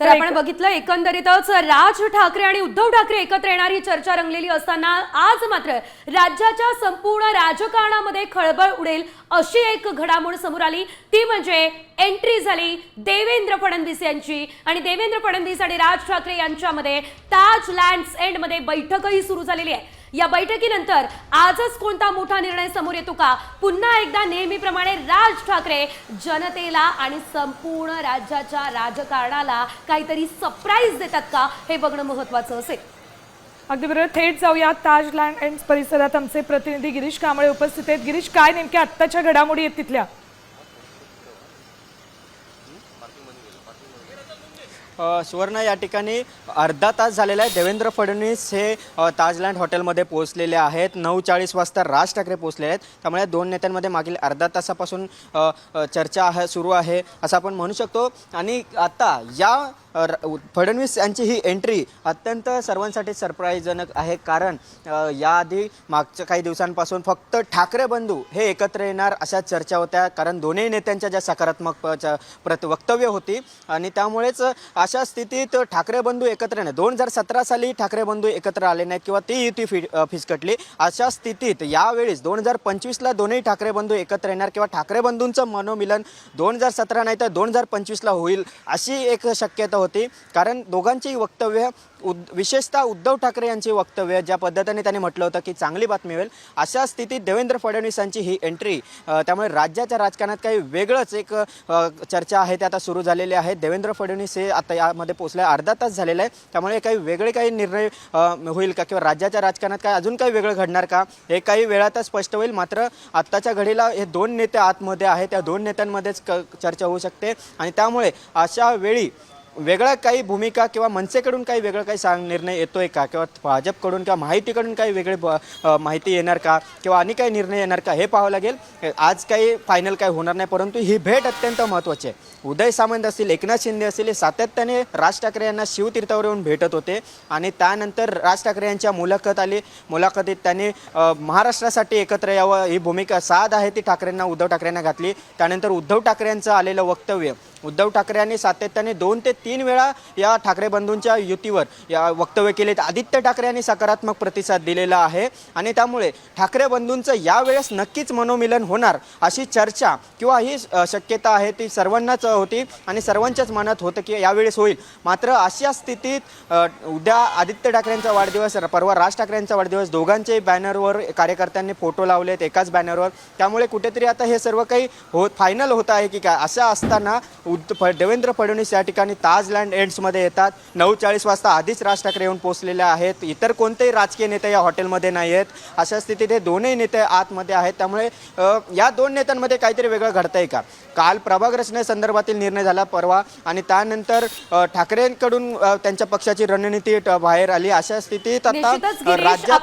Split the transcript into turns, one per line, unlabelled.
तर आपण बघितलं एकंदरीतच राज ठाकरे आणि उद्धव ठाकरे एकत्र येणारी चर्चा रंगलेली असताना आज मात्र राज्याच्या संपूर्ण राजकारणामध्ये खळबळ उडेल अशी एक घडामोड समोर आली. ती म्हणजे एंट्री झाली देवेंद्र फडणवीस यांची. आणि देवेंद्र फडणवीस आणि राज ठाकरे यांच्यामध्ये ताज लँड्स एंडमध्ये बैठकही सुरू झालेली आहे. या बैठकीनंतर आजच कोणता मोठा निर्णय समोर येतो का? पुन्हा एकदा नेहमीप्रमाणे राज ठाकरे जनतेला आणि संपूर्ण राज्याच्या राजकारणाला काहीतरी सरप्राईज देतात का? हे बघणं महत्वाचं असेल.
अगदी बरोबर. थेट जाऊया ताज लँड एंड परिसरात आमचे प्रतिनिधी गिरीश कांबळे उपस्थित आहेत. गिरीश काय नेमक्या आत्ताच्या घडामोडी आहेत तिथल्या?
सुवर्ण या ठिकाणी अर्धा तास झालेला आहे. देवेंद्र फडणवीस हे ताजलँड हॉटेलमध्ये पोहोचलेले आहेत. नऊ चाळीस वाजता राज ठाकरे पोहोचले आहेत. त्यामुळे दोन नेत्यांमध्ये मागील अर्धा तासापासून चर्चा आहे सुरू आहे असं आपण म्हणू शकतो. आणि आता या फडणवीस यांची ही एंट्री अत्यंत सर्वांसाठी सरप्राईजजनक आहे. कारण याआधी मागच्या काही दिवसांपासून फक्त ठाकरे बंधू हे एकत्र येणार अशा चर्चा होत्या. कारण दोन्ही नेत्यांच्या ज्या सकारात्मक प- प्रत वक्तव्य होती आणि त्यामुळेच अशा स्थितीत ठाकरे बंधू एकत्र नाही दोन हजार सतरा साली ठाकरे बंधू एकत्र आले नाहीत किंवा ती युती फि फिसकटली. अशा स्थितीत यावेळेस दोन हजार पंचवीसला दोन्ही ठाकरे बंधू एकत्र येणार किंवा ठाकरे बंधूंचं मनोमिलन दोन हजार सतरा नाही तर दोन हजार पंचवीसला होईल अशी एक शक्यता होती. कारण दोघांची वक्तव्य उद विशेषतः उद्धव ठाकरे यांची वक्तव्य ज्या पद्धतीने त्यांनी म्हटलं होतं की चांगली बातमी होईल अशा स्थितीत देवेंद्र फडणवीसांची ही एंट्री त्यामुळे राज्याच्या राजकारणात काही वेगळंच एक चर्चा आहे ते आता सुरू झालेली आहे. देवेंद्र फडणवीस हे आता यामध्ये पोहोचले अर्धा तास झालेला आहे. त्यामुळे काही वेगळे काही निर्णय होईल का? किंवा राज्याच्या राजकारणात काय अजून काही वेगळं घडणार का? हे काही वेळातच स्पष्ट होईल. मात्र आत्ताच्या घडीला हे दोन नेते आतमध्ये आहेत. त्या दोन नेत्यांमध्येच क चर्चा होऊ शकते. आणि त्यामुळे अशा वेळी वेगळा काही भूमिका किंवा मनसेकडून काही वेगळं काही सांग निर्णय येतोय का? किंवा भाजपकडून किंवा माहितीकडून काही वेगळे माहिती येणार का? किंवा आणि काही निर्णय येणार का? हे पाहावं लागेल. आज काही फायनल काही होणार नाही परंतु ही भेट अत्यंत महत्त्वाची आहे. उदय सामंत असतील एकनाथ शिंदे असतील हे सातत्याने राज ठाकरे यांना शिवतीर्थावर येऊन भेटत होते. आणि त्यानंतर राज ठाकरे यांच्या मुलाखत आली. मुलाखतीत त्यांनी महाराष्ट्रासाठी एकत्र यावं ही भूमिका साध आहे ती ठाकरेंना उद्धव ठाकरेंना घातली. त्यानंतर उद्धव ठाकरे यांचं आलेलं वक्तव्य उद्धव ठाकरे यांनी सातत्याने दोन ते तीन वेळा या ठाकरे बंधूंच्या युतीवर या वक्तव्य केलेत. आदित्य ठाकरे यांनी सकारात्मक प्रतिसाद दिलेला आहे आणि त्यामुळे ठाकरे बंधूंचं यावेळेस नक्कीच मनोमिलन होणार अशी चर्चा किंवा ही शक्यता आहे ती सर्वांनाच होती आणि सर्वांच्याच मनात होतं की यावेळेस होईल. मात्र अशा स्थितीत उद्या आदित्य ठाकरेंचा वाढदिवस परवा राज ठाकरेंचा वाढदिवस दोघांचे बॅनरवर कार्यकर्त्यांनी फोटो लावलेत एकाच बॅनरवर. त्यामुळे कुठेतरी आता हे सर्व काही हो फायनल होत आहे की काय? असं असताना उद्ध फ देवेंद्र फडणवीस या ठिकाणी ताजलँड एंड्समध्ये येतात. नऊ चाळीस वाजता आधीच राज ठाकरे येऊन पोहोचलेले आहेत. इतर कोणतेही राजकीय नेते या हॉटेलमध्ये नाही आहेत. अशा स्थितीत हे दोनही नेते आतमध्ये आहेत. त्यामुळे या दोन नेत्यांमध्ये काहीतरी वेगळं घडतंय का? काल प्रभाग रचनेसंदर्भातील निर्णय झाला परवा. आणि त्यानंतर ठाकरेंकडून त्यांच्या पक्षाची रणनीती बाहेर आली. अशा स्थितीत आता राज्यात